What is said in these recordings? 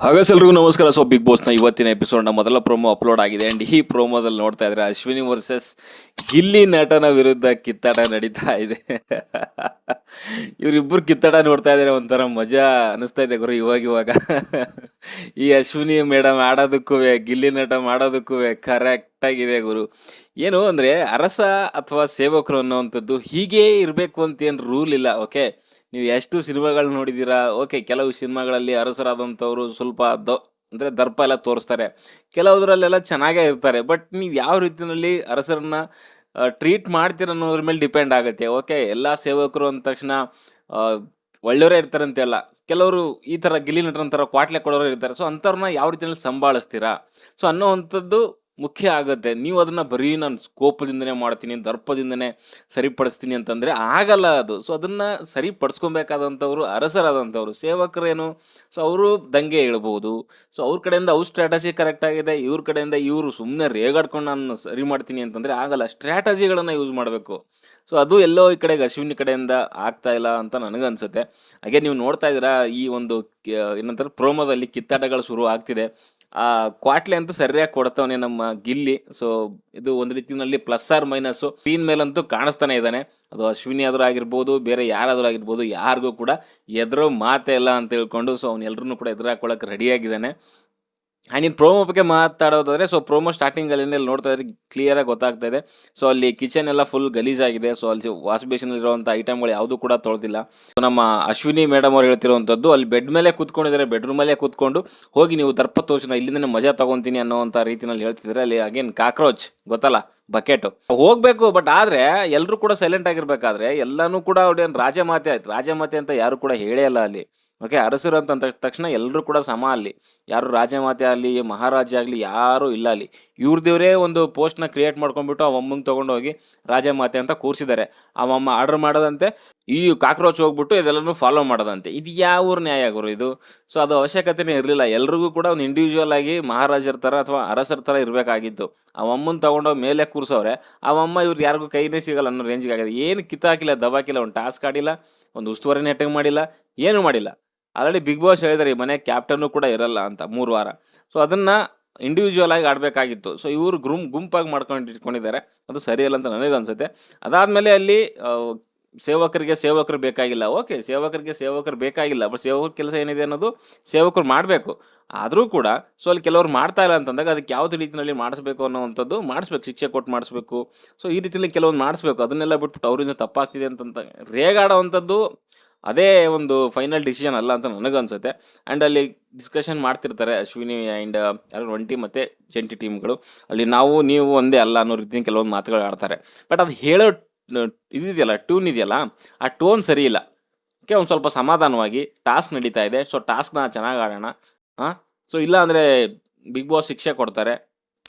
ಹಾಗಾಸ್ ಎಲ್ರಿಗೂ ನಮಸ್ಕಾರ so big ಬಾಸ್ನ ಇವತ್ತಿನ ಎಪಿಸೋಡ್ನ ಮೊದಲ ಪ್ರೋಮೋ ಅಪ್ಲೋಡ್ ಆಗಿದೆ. ಆ್ಯಂಡ್ ಈ ಪ್ರೋಮೋದಲ್ಲಿ ನೋಡ್ತಾ ಇದ್ರೆ ಅಶ್ವಿನಿ ವರ್ಸಸ್ ಗಿಲ್ಲಿ ನಟನ ವಿರುದ್ಧ ಕಿತ್ತಾಟ ನಡೀತಾ ಇದೆ. ಇವರಿಬ್ಬರು ಕಿತ್ತಾಟ ನೋಡ್ತಾ ಇದ್ದಾರೆ ಒಂಥರ ಮಜಾ ಅನಿಸ್ತಾ ಇದೆ ಗುರು ಇವಾಗ ಇವಾಗ. ಈ ಅಶ್ವಿನಿ ಮೇಡಮ್ ಆಡೋದಕ್ಕೂ ಗಿಲ್ಲಿ ನಟ ಮಾಡೋದಕ್ಕೂ ಕರೆಕ್ಟಾಗಿದೆ ಗುರು. ಏನು ಅಂದರೆ ಅರಸ ಅಥವಾ ಸೇವಕರು ಅನ್ನೋವಂಥದ್ದು ಹೀಗೇ ಇರಬೇಕು ಅಂತ ಏನು ರೂಲ್ ಇಲ್ಲ ಓಕೆ ನೀವು ಎಷ್ಟು ಸಿನಿಮಾಗಳು ನೋಡಿದ್ದೀರಾ ಓಕೆ, ಕೆಲವು ಸಿನಿಮಾಗಳಲ್ಲಿ ಅರಸರಾದಂಥವ್ರು ಸ್ವಲ್ಪ ದೊ, ಅಂದರೆ ದರ್ಪ ಎಲ್ಲ ತೋರಿಸ್ತಾರೆ. ಕೆಲವುದರಲ್ಲೆಲ್ಲ ಚೆನ್ನಾಗೇ ಇರ್ತಾರೆ. ಬಟ್ ನೀವು ಯಾವ ರೀತಿಯಲ್ಲಿ ಅರಸರನ್ನ ಟ್ರೀಟ್ ಮಾಡ್ತೀರ ಅನ್ನೋದ್ರ ಮೇಲೆ ಡಿಪೆಂಡ್ ಆಗುತ್ತೆ. ಓಕೆ, ಎಲ್ಲ ಸೇವಕರು ಅಂದ ತಕ್ಷಣ ಒಳ್ಳೆಯವರೇ ಇರ್ತಾರಂತೆಲ್ಲ ಕೆಲವರು ಈ ಥರ ಗಿಲ್ಲಿ ನಟರಂತರ ಕ್ವಾಟ್ಲೆ ಕೊಡೋರು ಇರ್ತಾರೆ. ಸೊ ಅಂಥವ್ರನ್ನ ಯಾವ ರೀತಿಯಲ್ಲಿ ಸಂಭಾಳಿಸ್ತೀರಾ? ಸೊ ಅನ್ನೋವಂಥದ್ದು ಮುಖ್ಯ ಆಗುತ್ತೆ. ನೀವು ಅದನ್ನು ಬರೀ ನಾನು ಸ್ಕೋಪದಿಂದನೇ ಮಾಡ್ತೀನಿ, ದರ್ಪದಿಂದನೇ ಸರಿಪಡಿಸ್ತೀನಿ ಅಂತಂದರೆ ಆಗಲ್ಲ ಅದು. ಸೊ ಅದನ್ನು ಸರಿಪಡಿಸ್ಕೊಬೇಕಾದಂಥವ್ರು ಅರಸರಾದಂಥವ್ರು. ಸೇವಕರೇನು? ಸೊ ಅವರು ದಂಗೆ ಹೇಳ್ಬೋದು. ಸೊ ಅವ್ರ ಕಡೆಯಿಂದ ಅವ್ರ ಸ್ಟ್ರಾಟಜಿ ಕರೆಕ್ಟ್ ಆಗಿದೆ, ಇವ್ರ ಕಡೆಯಿಂದ ಇವರು ಸುಮ್ಮನೆ ರೇಗಾಡ್ಕೊಂಡು ನಾನು ಸರಿ ಮಾಡ್ತೀನಿ ಅಂತಂದರೆ ಆಗಲ್ಲ. ಸ್ಟ್ರಾಟಜಿಗಳನ್ನು ಯೂಸ್ ಮಾಡಬೇಕು. ಸೊ ಅದು ಎಲ್ಲೋ ಈ ಕಡೆಗೆ ಅಶ್ವಿನಿ ಕಡೆಯಿಂದ ಆಗ್ತಾ ಇಲ್ಲ ಅಂತ ನನಗನ್ಸುತ್ತೆ. ಹಾಗೆ ನೀವು ನೋಡ್ತಾ ಇದ್ದೀರಾ, ಈ ಒಂದು ಏನಂತಾರೆ, ಪ್ರೋಮೋದಲ್ಲಿ ಕಿತ್ತಾಟಗಳು ಶುರು ಆಗ್ತಿದೆ. ಆ, ಕ್ವಾಟ್ಲೆ ಅಂತೂ ಸರಿಯಾಗಿ ಕೊಡ್ತಾವನೆ ನಮ್ಮ ಗಿಲ್ಲಿ. ಸೊ ಇದು ಒಂದು ರೀತಿಯಲ್ಲಿ ಪ್ಲಸ್ ಆರ್ ಮೈನಸ್ ಸ್ಕ್ರೀನ್ ಮೇಲಂತೂ ಕಾಣಿಸ್ತಾನೆ ಇದ್ದಾನೆ. ಅದು ಅಶ್ವಿನಿ ಆದರೂ ಆಗಿರ್ಬೋದು, ಬೇರೆ ಯಾರಾದರೂ ಆಗಿರ್ಬೋದು, ಯಾರಿಗೂ ಕೂಡ ಎದುರೋ ಮಾತೇ ಇಲ್ಲ ಅಂತ ಹೇಳ್ಕೊಂಡು ಸೊ ಅವ್ನು ಎಲ್ಲರೂ ಕೂಡ ಎದುರು ಹಾಕೊಳ್ಳೋಕೆ ರೆಡಿಯಾಗಿದ್ದಾನೆ ಆ್ಯಂಡ್ ಇನ್ನು ಪ್ರೋಮೋ ಬಗ್ಗೆ ಮಾತಾಡೋದಾದರೆ ಸೊ ಪ್ರೋಮೋ ಸ್ಟಾರ್ಟಿಂಗಲ್ಲಿ ನೋಡ್ತಾ ಇದ್ರೆ ಕ್ಲಿಯರಾಗಿ ಗೊತ್ತಾಗ್ತಾ ಇದೆ. ಸೊ ಅಲ್ಲಿ ಕಿಚನ್ ಎಲ್ಲ ಫುಲ್ ಗಲೀಜಾಗಿದೆ. ಸೊ ಅಲ್ಲಿ ವಾಶ್ ಬೇಸಿನ್ ಇರುವಂಥ ಐಟಮ್ಗಳು ಯಾವುದೂ ಕೂಡ ತೊಳೆದಿಲ್ಲ. ಸೊ ನಮ್ಮ ಅಶ್ವಿನಿ ಮೇಡಮ್ ಅವ್ರು ಹೇಳ್ತಿರುವಂಥದ್ದು ಅಲ್ಲಿ ಬೆಡ್ ಮೇಲೆ ಕೂತ್ಕೊಂಡಿದ್ದಾರೆ. ಬೆಡ್ರೂಮಲ್ಲೇ ಕೂತ್ಕೊಂಡು, ಹೋಗಿ ನೀವು ದರ್ಪ ತೋರಿಸಿ ಇಲ್ಲಿಂದ ಮಜಾ ತಗೊಂತೀನಿ ಅನ್ನೋವಂಥ ರೀತಿನಲ್ಲಿ ಹೇಳ್ತಿದ್ದಾರೆ. ಅಲ್ಲಿ ಅಗೇನ್ ಕಾಕ್ರೋಚ್, ಗೊತ್ತಲ್ಲ? ಬಕೆಟು. ಹೋಗಬೇಕು ಬಟ್ ಆದರೆ ಎಲ್ಲರೂ ಕೂಡ ಸೈಲೆಂಟ್ ಆಗಿರ್ಬೇಕಾದ್ರೆ, ಎಲ್ಲನೂ ಕೂಡ ಅವ್ರೇನು ರಾಜಮಾತೆ ರಾಜಮಾತೆ ಅಂತ ಯಾರು ಕೂಡ ಹೇಳೇ ಅಲ್ಲ ಅಲ್ಲಿ. ಓಕೆ ಅರಸರು ಅಂತ ಅಂದ ತಕ್ಷಣ ಎಲ್ಲರೂ ಕೂಡ ಸಮ ಅಲ್ಲಿ. ಯಾರು ರಾಜಮಾತೆ ಆಗಲಿ, ಮಹಾರಾಜ ಆಗಲಿ, ಯಾರೂ ಇಲ್ಲ ಅಲ್ಲಿ. ಇವ್ರದೇವರೇ ಒಂದು ಪೋಸ್ಟ್ನ ಕ್ರಿಯೇಟ್ ಮಾಡ್ಕೊಂಡ್ಬಿಟ್ಟು ಆ ಅಮ್ಮಂಗೆ ತೊಗೊಂಡೋಗಿ ರಾಜಮಾತೆ ಅಂತ ಕೂರಿಸಿದ್ದಾರೆ ಆ ಅಮ್ಮ ಆರ್ಡರ್ ಮಾಡೋದಂತೆ, ಈ ಕಾಕ್ರೋಚ್ ಹೋಗ್ಬಿಟ್ಟು ಇದೆಲ್ಲನೂ ಫಾಲೋ ಮಾಡೋದಂತೆ. ಇದು ಯಾವ ಊರ್ ನ್ಯಾಯ ಗುರು ಇದು? ಸೊ ಅದು ಅವಶ್ಯಕತೆನೇ ಇರಲಿಲ್ಲ. ಎಲ್ರಿಗೂ ಕೂಡ ಒಂದು ಇಂಡಿವಿಜುವಲ್ ಆಗಿ ಮಹಾರಾಜರ ಥರ ಅಥವಾ ಅರಸರ ಥರ ಇರಬೇಕಾಗಿತ್ತು. ಆ ಅಮ್ಮನ ತೊಗೊಂಡೋಗಿ ಮೇಲೆ ಕೂರಿಸೋರೆ ಆ ಅಮ್ಮ ಇವ್ರು ಯಾರಿಗೂ ಕೈನೇ ಸಿಗಲ್ಲ ಅನ್ನೋ ರೇಂಜಿಗೆ ಆಗಿದೆ. ಏನು ಕಿತ್ತಾಕಿಲ್ಲ, ದಬಾಕಿಲ್ಲ, ಒಂದು ಟಾಸ್ಕ್ ಆಡಿಲ್ಲ, ಒಂದು ಉಸ್ತುವಾರಿನೇ ಅಟೆಂಡ್ ಮಾಡಿಲ್ಲ, ಏನೂ ಮಾಡಿಲ್ಲ. ಆಲ್ರೆಡಿ ಬಿಗ್ ಬಾಸ್ ಹೇಳಿದ್ದಾರೆ ಈ ಮನೆ ಕ್ಯಾಪ್ಟನ್ನು ಕೂಡ ಇರಲ್ಲ ಅಂತ ಮೂರು ವಾರ. ಸೊ ಅದನ್ನು ಇಂಡಿವಿಜುವಲ್ ಆಗಿ ಆಡಬೇಕಾಗಿತ್ತು. ಸೊ ಇವರು ಗ್ರೂಮ್, ಗುಂಪಾಗಿ ಮಾಡ್ಕೊಂಡು ಇಟ್ಕೊಂಡಿದ್ದಾರೆ. ಅದು ಸರಿಯಲ್ಲ ಅಂತ ನನಗೆ ಅನಿಸುತ್ತೆ. ಅದಾದಮೇಲೆ ಅಲ್ಲಿ ಸೇವಕರಿಗೆ ಸೇವಕರು ಬೇಕಾಗಿಲ್ಲ. ಓಕೆ ಸೇವಕರಿಗೆ ಸೇವಕರು ಬೇಕಾಗಿಲ್ಲ. ಬಟ್ ಸೇವಕರ ಕೆಲಸ ಏನಿದೆ ಅನ್ನೋದು ಸೇವಕರು ಮಾಡಬೇಕು. ಆದರೂ ಕೂಡ ಸೊ ಅಲ್ಲಿ ಕೆಲವರು ಮಾಡ್ತಾ ಇಲ್ಲ ಅಂತಂದಾಗ ಅದಕ್ಕೆ ಯಾವುದೇ ರೀತಿಯಲ್ಲಿ ಮಾಡಿಸ್ಬೇಕು ಅನ್ನೋವಂಥದ್ದು ಮಾಡಿಸ್ಬೇಕು. ಶಿಕ್ಷೆ ಕೊಟ್ಟು ಮಾಡಿಸ್ಬೇಕು. ಸೊ ಈ ರೀತಿಯಲ್ಲಿ ಕೆಲವೊಂದು ಮಾಡಿಸ್ಬೇಕು. ಅದನ್ನೆಲ್ಲ ಬಿಟ್ಬಿಟ್ಟು ಅವರಿಂದ ತಪ್ಪಾಗ್ತಿದೆ ಅಂತಂತ ರೇಗಾಡೋವಂಥದ್ದು ಅದೇ ಒಂದು ಫೈನಲ್ ಡಿಸಿಷನ್ ಅಲ್ಲ ಅಂತ ನನಗನ್ಸುತ್ತೆ. ಆ್ಯಂಡ್ ಅಲ್ಲಿ ಡಿಸ್ಕಷನ್ ಮಾಡ್ತಿರ್ತಾರೆ ಅಶ್ವಿನಿ ಆ್ಯಂಡ್ ಯಾರು ಒಂಟಿ ಮತ್ತು ಜಂಟಿ ಟೀಮ್ಗಳು ಅಲ್ಲಿ ನಾವು, ನೀವು ಒಂದೇ ಅಲ್ಲ ಅನ್ನೋ ರೀತಿ ಕೆಲವೊಂದು ಮಾತುಗಳು ಆಡ್ತಾರೆ. ಬಟ್ ಅದು ಹೇಳೋ ಇದಿದೆಯಲ್ಲ ಟ್ಯೂನ್ ಇದೆಯಲ್ಲ, ಆ ಟೋನ್ ಸರಿ ಇಲ್ಲ. ಓಕೆ ಒಂದು ಸ್ವಲ್ಪ ಸಮಾಧಾನವಾಗಿ ಟಾಸ್ಕ್ ನಡೀತಾ ಇದೆ. ಸೊ ಟಾಸ್ಕ್ನ ಚೆನ್ನಾಗಿ ಆಡೋಣ. ಹಾಂ ಸೊ ಇಲ್ಲ ಅಂದರೆ ಬಿಗ್ ಬಾಸ್ ಶಿಕ್ಷೆ ಕೊಡ್ತಾರೆ.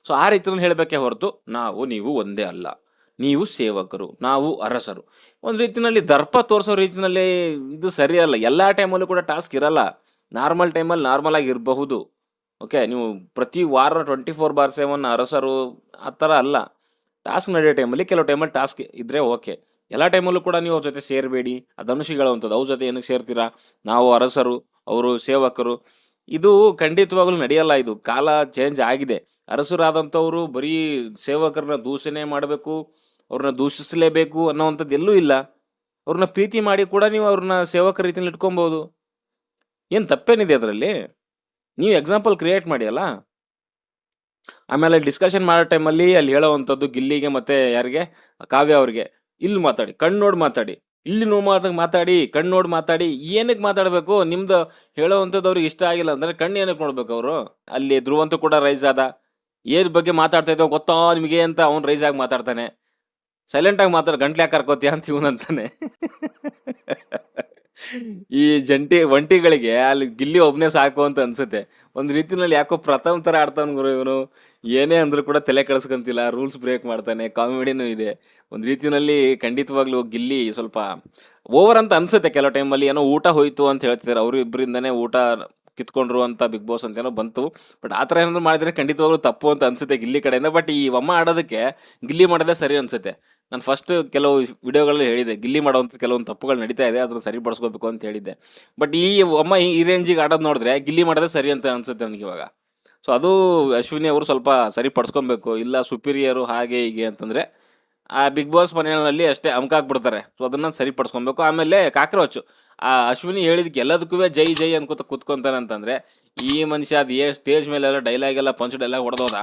ಸೊ ಆ ರೀತಿಯಲ್ಲಿ ಹೇಳಬೇಕೇ ಹೊರತು ನಾವು, ನೀವು ಒಂದೇ ಅಲ್ಲ. ನೀವು ಸೇವಕರು, ನಾವು ಅರಸರು. ಒಂದು ರೀತಿಯಲ್ಲಿ ದರ್ಪ ತೋರಿಸೋ ರೀತಿಯಲ್ಲಿ ಇದು ಸರಿಯಲ್ಲ. ಎಲ್ಲ ಟೈಮಲ್ಲೂ ಕೂಡ ಟಾಸ್ಕ್ ಇರಲ್ಲ. ನಾರ್ಮಲ್ ಟೈಮಲ್ಲಿ ನಾರ್ಮಲ್ ಆಗಿ ಇರಬಹುದು. ಓಕೆ ನೀವು ಪ್ರತಿ ವಾರ ಟ್ವೆಂಟಿ ಫೋರ್ ಬಾರ್ ಸೆವೆನ್ ಅರಸರು, ಆ ಥರ ಅಲ್ಲ. ಟಾಸ್ಕ್ ನಡೆಯೋ ಟೈಮಲ್ಲಿ ಕೆಲವು ಟೈಮಲ್ಲಿ ಟಾಸ್ಕ್ ಇದ್ದರೆ ಓಕೆ ಎಲ್ಲ ಟೈಮಲ್ಲೂ ಕೂಡ ನೀವು ಅವ್ರ ಜೊತೆ ಸೇರಬೇಡಿ. ಆ ಧನುಷಿಗಳಂಥದ್ದು ಅವ್ರ ಜೊತೆ ಏನಕ್ಕೆ ಸೇರ್ತೀರಾ? ನಾವು ಅರಸರು, ಅವರು ಸೇವಕರು. ಇದು ಖಂಡಿತವಾಗ್ಲೂ ನಡೆಯಲ್ಲ. ಇದು ಕಾಲ ಚೇಂಜ್ ಆಗಿದೆ. ಅರಸರಾದಂಥವರು ಬರೀ ಸೇವಕರನ್ನ ದೂಷಣೆ ಮಾಡಬೇಕು, ಅವ್ರನ್ನ ದೂಷಿಸಲೇಬೇಕು ಅನ್ನೋವಂಥದ್ದು ಎಲ್ಲೂ ಇಲ್ಲ. ಅವ್ರನ್ನ ಪ್ರೀತಿ ಮಾಡಿ ಕೂಡ ನೀವು ಅವ್ರನ್ನ ಸೇವಕರ ರೀತಿಯಲ್ಲಿ ಇಟ್ಕೊಬೋದು. ಏನು ತಪ್ಪೇನಿದೆ ಅದರಲ್ಲಿ? ನೀವು ಎಕ್ಸಾಂಪಲ್ ಕ್ರಿಯೇಟ್ ಮಾಡಿ ಅಲ್ಲ? ಆಮೇಲೆ ಡಿಸ್ಕಷನ್ ಮಾಡೋ ಟೈಮಲ್ಲಿ ಅಲ್ಲಿ ಹೇಳೋವಂಥದ್ದು ಗಿಲ್ಲಿಗೆ ಮತ್ತು ಯಾರಿಗೆ? ಕಾವ್ಯ ಅವ್ರಿಗೆ. ಇಲ್ಲಿ ಮಾತಾಡಿ ಕಣ್ಣು ನೋಡಿ ಮಾತಾಡಿ. ಇಲ್ಲಿ ನೋವು ಮಾಡ್ದಂಗೆ ಮಾತಾಡಿ ಕಣ್ಣು ನೋಡಿ ಮಾತಾಡಿ ಏನಕ್ಕೆ ಮಾತಾಡಬೇಕು? ನಿಮ್ದು ಹೇಳೋವಂಥದ್ದು ಅವ್ರಿಗೆ ಇಷ್ಟ ಆಗಿಲ್ಲ ಅಂದ್ರೆ ಕಣ್ಣು ಏನಕ್ಕೆ ನೋಡ್ಬೇಕು ಅವರು? ಅಲ್ಲಿ ಧ್ರುವಂತೂ ಕೂಡ ರೈಸ್ ಆದ. ಏನ್ ಬಗ್ಗೆ ಮಾತಾಡ್ತಾ ಇದ್ದೋ ಗೊತ್ತಾ ನಿಮಗೆ ಅಂತ ಅವ್ನು ರೈಸ್ ಆಗಿ ಮಾತಾಡ್ತಾನೆ. ಸೈಲೆಂಟಾಗಿ ಮಾತಾಡ ಗಂಟ್ಲೆ ಕರ್ಕೋತೀಯ ಅಂತ ಇವನಂತಾನೆ. ಈ ಜಂಟಿ ಒಂಟಿಗಳಿಗೆ ಅಲ್ಲಿ ಗಿಲ್ಲಿ ಒಬ್ಬನೇ ಸಾಕು ಅಂತ ಅನ್ಸುತ್ತೆ. ಒಂದು ರೀತಿನಲ್ಲಿ ಯಾಕೋ ಪ್ರಥಮ ಥರ ಆಡ್ತಾನೆ ಗುರು ಇವನು. ಏನೇ ಅಂದ್ರೂ ಕೂಡ ತಲೆ ಕೆಡಿಸ್ಕೊಂತಿಲ್ಲ, ರೂಲ್ಸ್ ಬ್ರೇಕ್ ಮಾಡ್ತಾನೆ, ಕಾಮಿಡಿನೂ ಇದೆ. ಒಂದು ರೀತಿನಲ್ಲಿ ಖಂಡಿತವಾಗ್ಲೂ ಗಿಲ್ಲಿ ಸ್ವಲ್ಪ ಓವರ್ ಅಂತ ಅನ್ಸುತ್ತೆ ಕೆಲವು ಟೈಮಲ್ಲಿ ಏನೋ ಊಟ ಹೋಯ್ತು ಅಂತ ಹೇಳ್ತಿದ್ದಾರೆ ಅವರು ಇಬ್ಬರಿಂದನೇ ಊಟ ಕಿತ್ಕೊಂಡ್ರು ಅಂತ ಬಿಗ್ ಬಾಸ್ ಅಂತ ಏನೋ ಬಂತು. ಬಟ್ ಆ ಥರ ಏನಾದ್ರು ಮಾಡಿದ್ರೆ ಖಂಡಿತವಾಗ್ಲೂ ತಪ್ಪು ಅಂತ ಅನ್ಸುತ್ತೆ ಗಿಲ್ಲಿ ಕಡೆಯಿಂದ. ಬಟ್ ಈ ಒಮ್ಮ ಆಡೋದಕ್ಕೆ ಗಿಲ್ಲಿ ಮಾಡೋದೇ ಸರಿ ಅನ್ಸುತ್ತೆ. ನಾನು ಫಸ್ಟ್ ಕೆಲವು ವಿಡಿಯೋಗಳಲ್ಲಿ ಹೇಳಿದೆ ಗಿಲ್ಲಿ ಮಾಡೋವಂಥ ಕೆಲವೊಂದು ತಪ್ಪುಗಳು ನಡೀತಾ ಇದೆ ಅದನ್ನು ಸರಿಪಡಿಸ್ಕೋಬೇಕು ಅಂತ ಹೇಳಿದ್ದೆ. ಬಟ್ ಈ ಅಮ್ಮ ಈ- ರೇಂಜಿಗೆ ಆಡೋದು ನೋಡಿದ್ರೆ, ಗಿಲ್ಲಿ ಮಾಡೋದೇ ಸರಿ ಅಂತ ಅನ್ಸುತ್ತೆ ನನಗೆ ಇವಾಗ. ಸೊ ಅದು ಅಶ್ವಿನಿ ಅವರು ಸ್ವಲ್ಪ ಸರಿಪಡಿಸ್ಕೊಬೇಕು ಇಲ್ಲ ಸುಪೀರಿಯರು ಹಾಗೆ ಹೀಗೆ ಅಂತಂದರೆ, ಆ ಬಿಗ್ ಬಾಸ್ ಮನೆಯಲ್ಲಿ ಅಷ್ಟೇ ಅಮ್ಕ ಹಾಕ್ಬಿಡ್ತಾರೆ ಸೊ ಅದನ್ನು ಸರಿಪಡಿಸ್ಕೊಬೇಕು ಆಮೇಲೆ ಕಾಕ್ರೋಚ್, ಆ ಅಶ್ವಿನಿ ಹೇಳಿದಕ್ಕೆ ಎಲ್ಲದಕ್ಕೂ ಜೈ ಜೈ ಅನ್ಕೋತ ಕೂತ್ಕೊಂತಾನೆ ಅಂತಂದರೆ, ಈ ಮನುಷ್ಯ ಅದು ಏ ಸ್ಟೇಜ್ ಮೇಲೆಲ್ಲ ಡೈಲಾಗೆಲ್ಲ ಪಂಚ್ ಡೈಲಾಗ್ ಹೊಡೆದೋದ.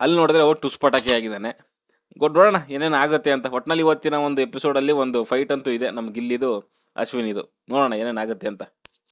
ಅಲ್ಲಿ ನೋಡಿದ್ರೆ ಒಟ್ಟು ಟುಸ್ಪಟಾಕಿ ಆಗಿದ್ದಾನೆ. ನೋಡೋಣ ಏನೇನು ಆಗುತ್ತೆ ಅಂತ. ಒಟ್ನಲ್ಲಿ ಇವತ್ತಿನ ಒಂದು ಎಪಿಸೋಡಲ್ಲಿ ಒಂದು ಫೈಟ್ ಅಂತೂ ಇದೆ. ನಮ್ಮ ಗಿಲ್ಲಿದು ಅಶ್ವಿನಿದು. ನೋಡೋಣ ಏನೇನು ಆಗುತ್ತೆ ಅಂತ.